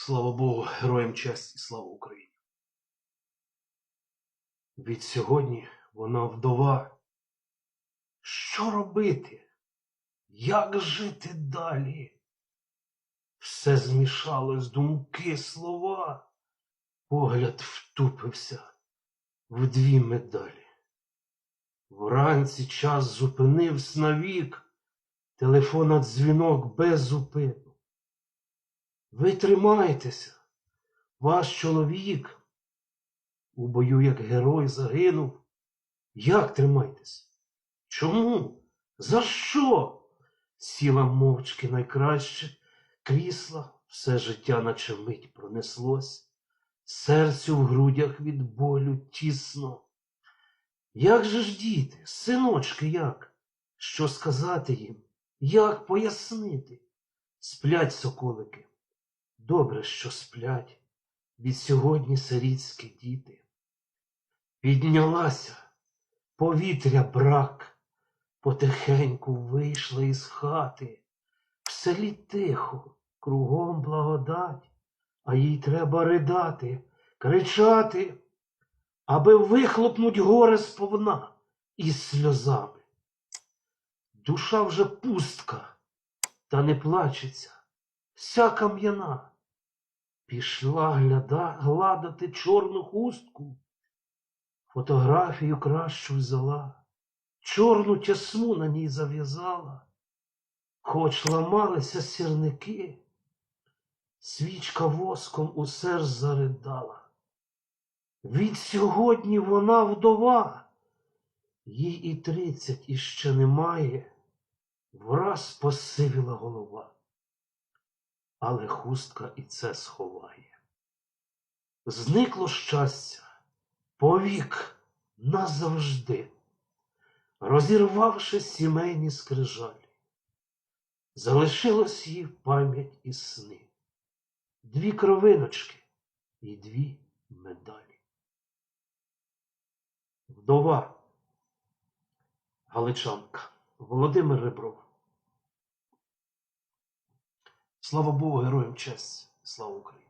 Слава Богу, героям честь і слава Україні. Від сьогодні вона вдова. Що робити? Як жити далі? Все змішалось, думки, слова. Погляд втупився в дві медалі. Вранці час зупинився навік, телефона дзвінок без зупину. Ви тримайтеся, ваш чоловік у бою як герой загинув. Як тримайтеся? Чому? За що? Сіла мовчки найкраще, крісла, все життя наче мить пронеслось, серцю в грудях від болю тісно. Як же ж діти, синочки, як? Що сказати їм? Як пояснити? Сплять соколики. Добре, що сплять від сьогодні сирітські діти. Піднялася, повітря брак, потихеньку вийшла із хати. В селі тихо, кругом благодать, а їй треба ридати, кричати, аби вихлопнуть горе сповна із сльозами. Душа вже пустка, та не плачеться, вся кам'яна. Пішла гляда, гладити чорну хустку, фотографію кращу взяла, чорну тясму на ній зав'язала, хоч ламалися сірники, свічка воском у серж заридала. Від сьогодні вона вдова, їй і тридцять іще немає, враз посивіла голова але хустка і це сховає. Зникло щастя повік назавжди, розірвавши сімейні скрижалі, залишилось їй пам'ять і сни, дві кровиночки і дві медалі. Вдова Галичанка Володимир Ребров. Слава Богу, героям честь, слава Україні!